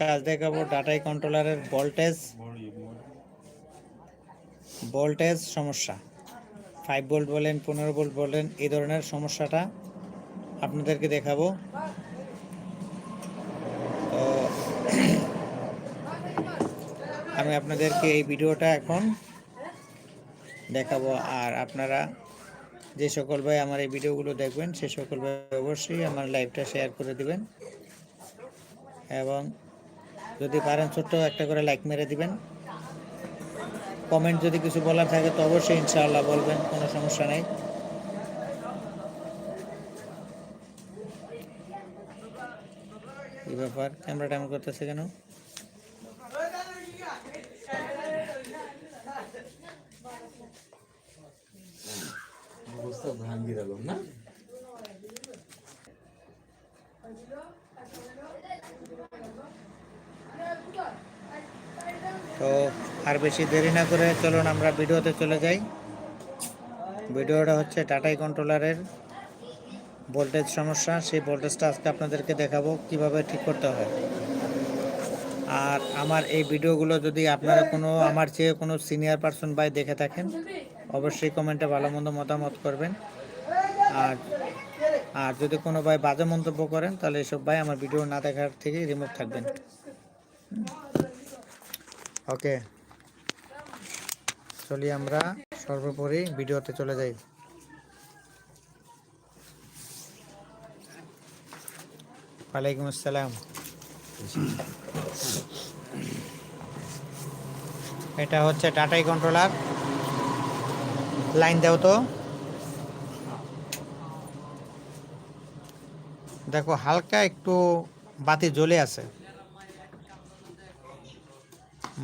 কাজ দেখাবো ডাটাই কন্ট্রোলারের ভোল্টেজ ভোল্টেজ সমস্যা। ফাইভ ভোল্ট বলেন, পনেরো ভোল্ট বলেন, এই ধরনের সমস্যাটা আপনাদেরকে দেখাবো। তো, আমি আপনাদেরকে এই ভিডিওটা এখন দেখাবো। আর আপনারা যে সকল ভাই আমার এই ভিডিওগুলো দেখবেন, সে সকল ভাই অবশ্যই আমার লাইভটা শেয়ার করে দিবেন। এবং যদি পারেন ছোট্ট একটা করে লাইক মেরে দিবেন। কমেন্ট যদি কিছু বলার থাকে তো অবশ্যই ইনশাআল্লাহ বলবেন, কোনো সমস্যা নেই। কি ব্যাপার? ক্যামেরা টাইম করতেছে কেন? না তো আর বেশি দেরি না করে চলুন আমরা ভিডিওতে চলে যাই। ভিডিওটা হচ্ছে টাটাই কন্ট্রোলারের ভোল্টেজ সমস্যা। সেই ভোল্টেজটা আজকে আপনাদেরকে দেখাবো কীভাবে ঠিক করতে হয়। আর আমার এই ভিডিওগুলো যদি আপনারা কোনো, আমার চেয়ে কোনো সিনিয়র পার্সন বাই দেখে থাকেন, অবশ্যই কমেন্টে ভালো মন্দ মতামত করবেন। আর আর যদি কোনো ভাই বাজে মন্তব্য করেন, তাহলে এসব ভাই আমার ভিডিও না দেখার থেকে রিমুভ থাকবেন। ওকে চলি আমরা সর্বোপরি ভিডিওতে চলে যাই। ওয়ালাইকুম আসসালাম। এটা হচ্ছে টাটাই কন্ট্রোলার লাইন দাও তো। দেখো, হালকা একটু বাতি জ্বলে আছে।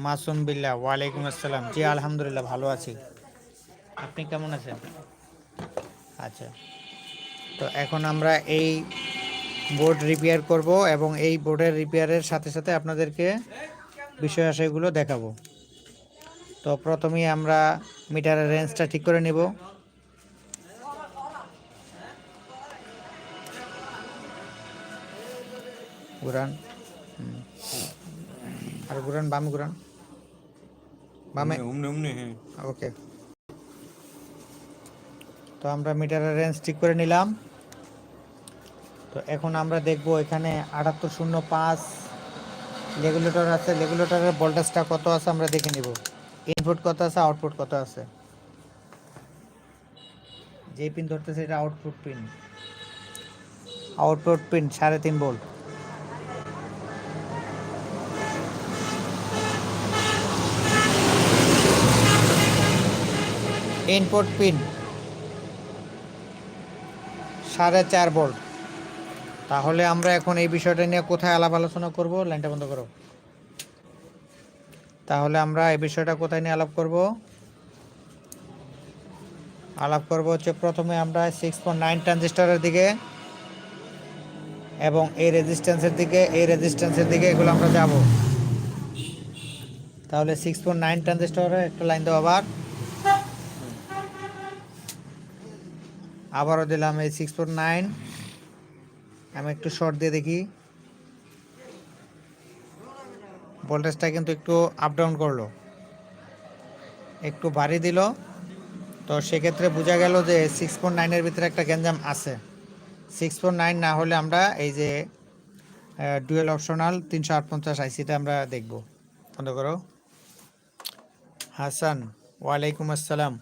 মাসুম বিল্লা, ওয়ালাইকুম আসসালাম। জি, আলহামদুলিল্লাহ, ভালো আছি। আপনি কেমন আছেন? আচ্ছা। তো এখন আমরা এই বোর্ড রিপেয়ার করব এবং এই বোর্ডের রিপেয়ারের সাথে সাথে আপনাদেরকে বিষয় আশয়গুলো দেখাবো। তো প্রথমেই আমরা মিটারের রেঞ্জটা ঠিক করে নেব। ঘুরান। আর ঘুরান বামে ঘুরান। বামে? উমনে উমনে হ্যাঁ। ওকে। তো আমরা মিটারের রেঞ্জ ঠিক করে নিলাম। তো এখন আমরা দেখব এখানে আটাত্তর শূন্য পাঁচ রেগুলেটর আছে। রেগুলেটরের ভোল্টেজটা কত আছে আমরা দেখে নিব। ইনপুট কত আছে আউটপুট কত আছে? যে পিন ধরতেছে এটা আউটপুট পিন আউটপুট পিন সাড়ে তিন ভোল্ট ইনপুট পিন। সাড়ে চার ভোল্ট তাহলে আমরা এখন এই বিষয়টা নিয়ে কোথায় আলাপ আলোচনা করব? লাইনটা বন্ধ করো। তাহলে আমরা এই বিষয়টা কোথায় নিয়ে আলাপ করব? আলাপ করব হচ্ছে প্রথমে আমরা সিক্স পয়েন্ট নাইন ট্রানজিস্টারের দিকে এবং এই রেজিস্ট্যান্সের দিকে, এই রেজিস্ট্যান্সের দিকে এগুলো আমরা যাব। তাহলে সিক্স পয়েন্ট নাইন ট্রানজিস্টারের একটা লাইন দেবো আবার। আবারও দিলাম এই সিক্স ফোর নাইন আমি একটু শর্ট দিয়ে দেখি। ভোল্টেজটা কিন্তু একটু আপ ডাউন করল। একটু ভারী দিল। তো সেক্ষেত্রে বোঝা গেল যে সিক্স ফোর নাইনের ভিতরে একটা গ্যাঞ্জাম আছে। সিক্স ফোর নাইন না হলে আমরা এই যে ডুয়েল অপশনাল তিনশো আটপঞ্চাশ আইসিটা আমরা দেখব। বন্ধ করো। হাসান, ওয়ালাইকুম আসসালাম।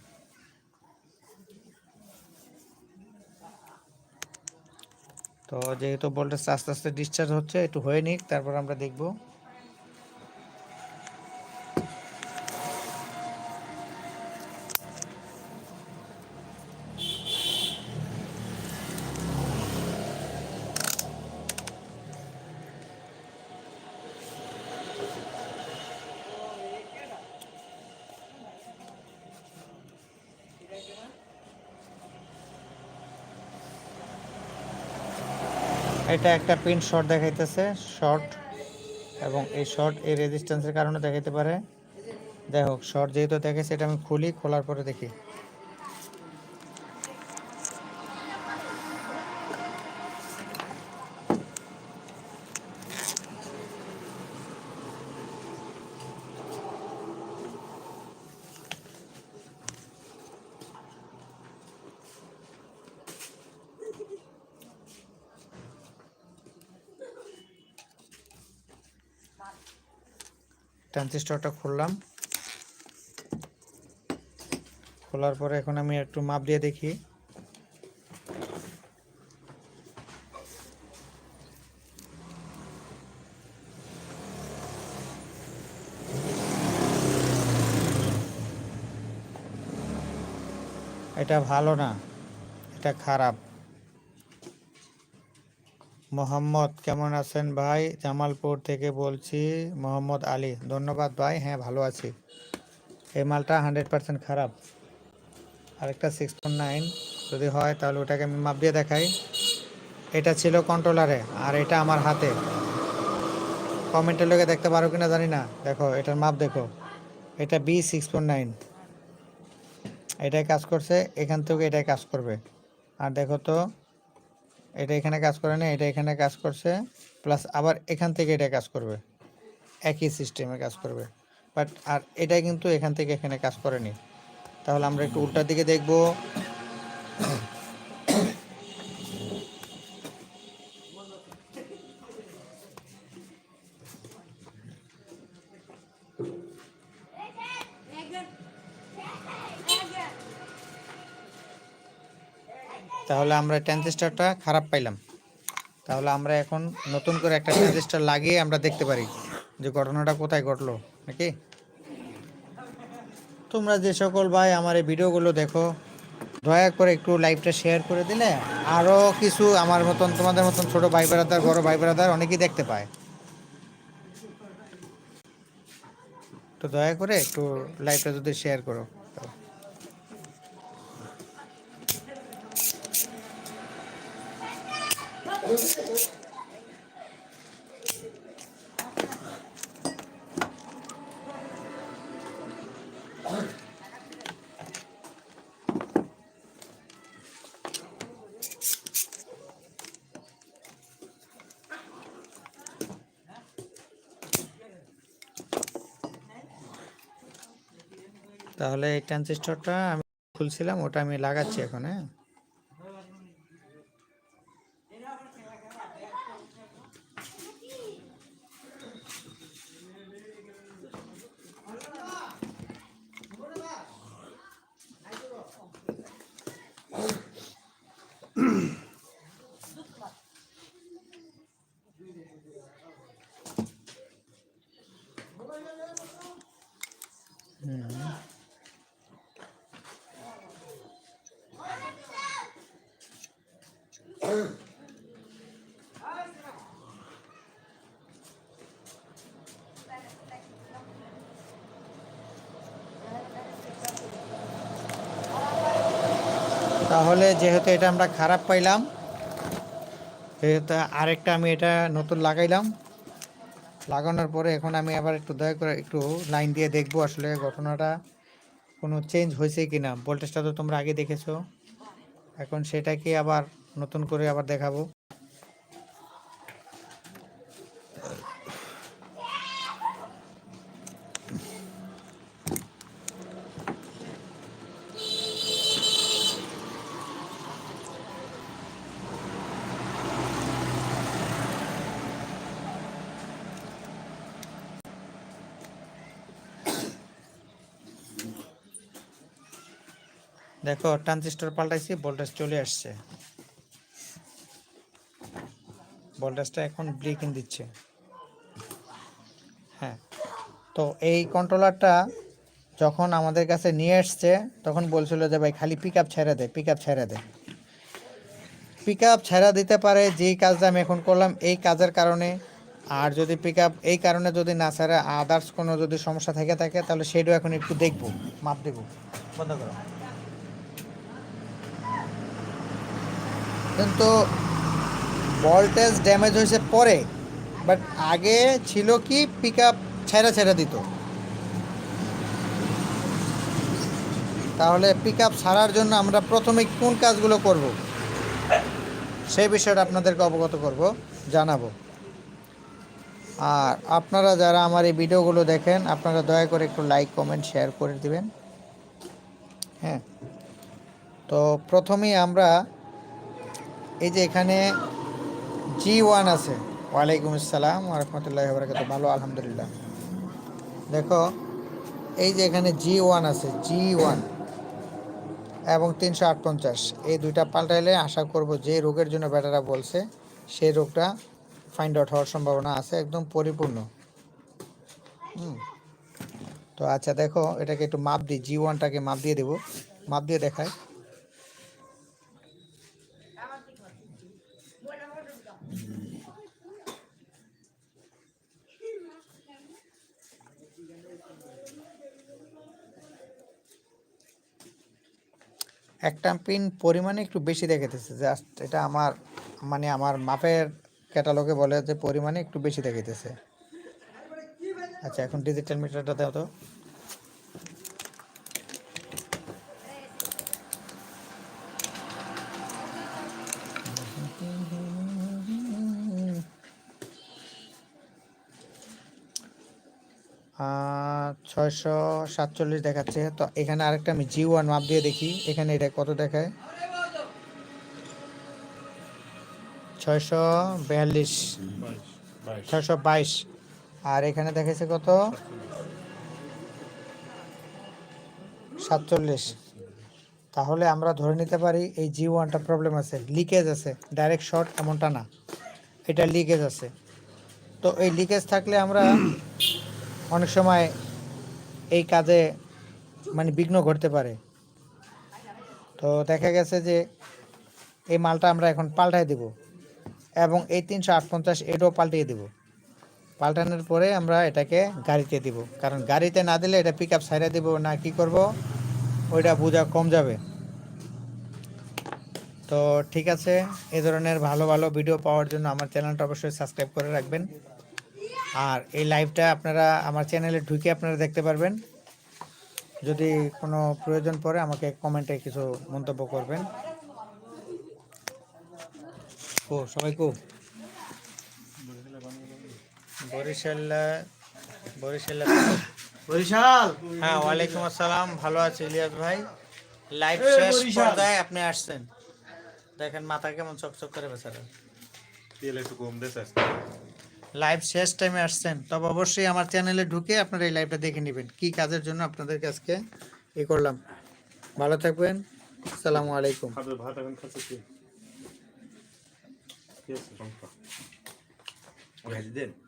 তো যেহেতু ভোল্টেজ আস্তে আস্তে ডিসচার্জ হচ্ছে একটু হয়ে নিক তারপর আমরা দেখব। এটা একটা পিন শর্ট দেখাইতেছে শর্ট এবং এই শর্ট এই রেজিস্ট্যান্সের কারণে দেখাইতে পারে। হোক শর্ট যেহেতু দেখেছে এটা আমি খুলি, খোলার পরে দেখি। ট্রানজিস্টরটা খুললাম। খোলার পরে এখন আমি একটু মাপ দিয়ে দেখি। এটা ভালো না, এটা খারাপ। মোহাম্মদ, কেমন আছেন ভাই? জামালপুর থেকে বলছি, মোহাম্মদ আলী। ধন্যবাদ ভাই হ্যাঁ ভালো আছি। এই মালটা হান্ড্রেড পার্সেন্ট খারাপ। আরেকটা সিক্স পয়েন্ট নাইন যদি হয়, তাহলে ওটাকে আমি মাপ দিয়ে দেখাই। এটা ছিল কন্ট্রোলারে আর এটা আমার হাতে। কমেন্টের লোকে দেখতে পারো কিনা জানি না। দেখো, এটার মাপ দেখো। এটা বি সিক্স পয়েন্ট নাইন এটাই কাজ করছে, এখান থেকে এটাই কাজ করবে। আর দেখো তো এটা এখানে কাজ করে না, এটা এখানে কাজ করছে প্লাস আবার এখান থেকে এটা কাজ করবে। একই সিস্টেমে কাজ করবে। বাট আর এটা কিন্তু এখান থেকে এখানে কাজ করেনি। তাহলে আমরা একটু উল্টার দিকে দেখব। তাহলে আমরা ট্রানজিস্টারটা খারাপ পাইলাম। তাহলে আমরা এখন নতুন করে একটা ট্রানজিস্টার লাগিয়ে আমরা দেখতে পারি যে ঘটনাটা কোথায় ঘটলো, নাকি? তোমরা যে সকল ভাই আমার এই ভিডিওগুলো দেখো, দয়া করে একটু লাইভটা শেয়ার করে দিলে আরও কিছু আমার মতন, তোমাদের মতন ছোট ভাই বেড়াদার বড় ভাই বেড়াদার অনেকেই দেখতে পায়। তো দয়া করে একটু লাইভটা যদি শেয়ার করো। তাহলে এই ট্রানজিস্টরটা আমি খুলছিলাম ওটা আমি লাগাচ্ছি এখন হ্যাঁ? তাহলে যেহেতু এটা আমরা খারাপ পাইলাম সেহেতু আরেকটা আমি এটা নতুন লাগাইলাম, লাগানোর পরে এখন আমি আবার একটু দয়া করে একটু লাইন দিয়ে দেখব আসলে ঘটনাটা কোনো চেঞ্জ হয়েছে কি না ভোল্টেজটা তো তোমরা আগে দেখেছ। এখন সেটাকে আবার নতুন করে আবার দেখাবো। দেখো ট্রানজিস্টর পাল্টাইছি ভোল্টেজ চলে আসছে। ভোল্টেজটা এখন ব্রেকিং দিচ্ছে। হ্যাঁ তো এই কন্ট্রোলারটা যখন আমাদের কাছে নিয়ে আসছে তখন বলছিল যে, ভাই, খালি পিক আপ ছেড়ে দে পিক আপ ছেড়ে দে। পিক আপ ছেড়া দিতে পারে, যেই কাজটা আমি এখন করলাম, এই কাজের কারণে। আর যদি পিক আপ এই কারণে যদি না ছাড়ে আদার্স কোনো যদি সমস্যা থেকে থাকে, তাহলে সেটাও এখন একটু দেখব, মাপ দেবো। বন্ধ করো। কিন্তু ভোল্টেজ ড্যামেজ হয়েছে পরে বাট আগে ছিল কি পিক আপ ছেড়া ছেড়া দিত। তাহলে পিক আপ ছাড়ার জন্য আমরা প্রথমে কোন কাজগুলো করব? সেই বিষয়টা আপনাদেরকে অবগত করব, জানাব। আর আপনারা যারা আমার এই ভিডিওগুলো দেখেন, আপনারা দয়া করে একটু লাইক কমেন্ট শেয়ার করে দিবেন। হ্যাঁ। তো প্রথমেই আমরা এই যে এখানে জি ওয়ান আছে। ওয়ালাইকুম আসসালাম রহমতুল্লাহ বরকাত ভালো, আলহামদুলিল্লাহ। দেখো, এই যে এখানে জি ওয়ান আছে জি ওয়ান এবং তিনশো আটপঞ্চাশ। এই দুইটা পাল্টাইলে আশা করব যে রোগের জন্য ব্যাটারা বলছে, সেই রোগটা ফাইন্ড আউট হওয়ার সম্ভাবনা আছে, একদম পরিপূর্ণ। হুম। তো আচ্ছা দেখো, এটাকে একটু মাপ দিই জি ওয়ানটাকে মাপ দিয়ে দেবো। মাপ দিয়ে দেখায় একটা পিন পরিমাণে একটু বেশি দেখাইতেছে জাস্ট এটা আমার মানে আমার মাপের ক্যাটালগে বলে যে পরিমাণে একটু বেশি দেখাইতেছে। আচ্ছা এখন ডিজিটাল মিটারটা দাও তো। ছয়শো সাতচল্লিশ দেখাচ্ছে। তো এখানে আরেকটা আমি জি ওয়ান মাপ দিয়ে দেখি। এখানে এটা কত দেখায়? ছয়শো বিয়াল্লিশ। ছয়শো বাইশ। আর এখানে দেখাচ্ছে কত? সাতচল্লিশ। তাহলে আমরা ধরে নিতে পারি এই জি ওয়ানটা প্রবলেম আছে। লিকেজ আছে। ডাইরেক্ট শর্ট এমনটা না। এটা লিকেজ আছে। তো এই লিকেজ থাকলে আমরা অনেক সময় এই কাজে মানে বিঘ্ন ঘটতে পারে। তো দেখা গেছে যে, এই মালটা আমরা এখন পাল্টাই দেব এবং এই তিনশো আটপঞ্চাশ এটাও পাল্টিয়ে দেব। পাল্টানোর পরে আমরা এটাকে গাড়িতে দিব। কারণ গাড়িতে না দিলে এটা পিক আপ সাইডে দেবো না, কি করব? ওইটা বোঝা কম যাবে। তো ঠিক আছে এই ধরনের ভালো ভালো ভিডিও পাওয়ার জন্য আমার চ্যানেলটা অবশ্যই সাবস্ক্রাইব করে রাখবেন। আর এই লাইভটা আপনারা আমার চ্যানেলে ঢুকে আপনারা দেখতে পারবেন। যদি কোনো প্রয়োজন পড়ে আমাকে কমেন্টে কিছু মন্তব্য করবেন। ও সবাই কো। বরিশাল বরিশাল বরিশাল! হ্যাঁ ওয়ালাইকুম আসসালাম। ভালো আছে ইলিয়াস ভাই? লাইভ শেষ। পর্যায়ে আপনি আসছেন। দেখেন মাথা কেমন চকচক করে বেচারা। তেল একটু কম দেশ লাইভ শেষ টাইমে আসছেন তবে অবশ্যই আমার চ্যানেলে ঢুকে আপনারা এই লাইভটা দেখে নেবেন। কি কাজের জন্য আপনাদের কাছকে এ করলাম? ভালো থাকবেন আসসালামু আলাইকুম। খাবে ভাত এখন খাচ্ছে কি? কি আছে? সংখ্যা দেন।